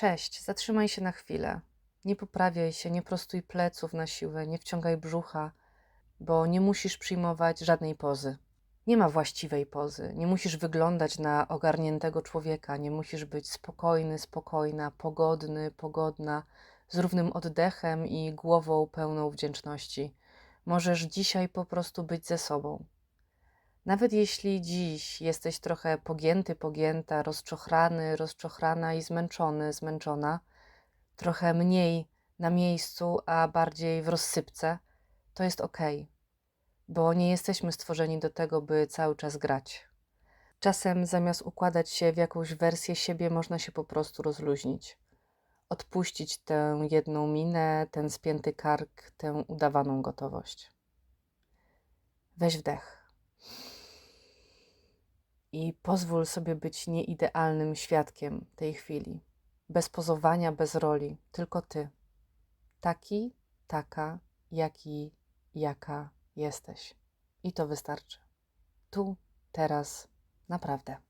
Cześć, zatrzymaj się na chwilę. Nie poprawiaj się, nie prostuj pleców na siłę, nie wciągaj brzucha, bo nie musisz przyjmować żadnej pozy. Nie ma właściwej pozy. Nie musisz wyglądać na ogarniętego człowieka, nie musisz być spokojny, spokojna, pogodny, pogodna, z równym oddechem i głową pełną wdzięczności. Możesz dzisiaj po prostu być ze sobą. Nawet jeśli dziś jesteś trochę pogięty, pogięta, rozczochrany, rozczochrana i zmęczony, zmęczona, trochę mniej na miejscu, a bardziej w rozsypce, to jest ok, bo nie jesteśmy stworzeni do tego, by cały czas grać. Czasem zamiast układać się w jakąś wersję siebie, można się po prostu rozluźnić. Odpuścić tę jedną minę, ten spięty kark, tę udawaną gotowość. Weź wdech i pozwól sobie być nieidealnym świadkiem tej chwili. Bez pozowania, bez roli, tylko ty. Taki, taka, jaki, jaka jesteś. I to wystarczy. Tu, teraz, naprawdę.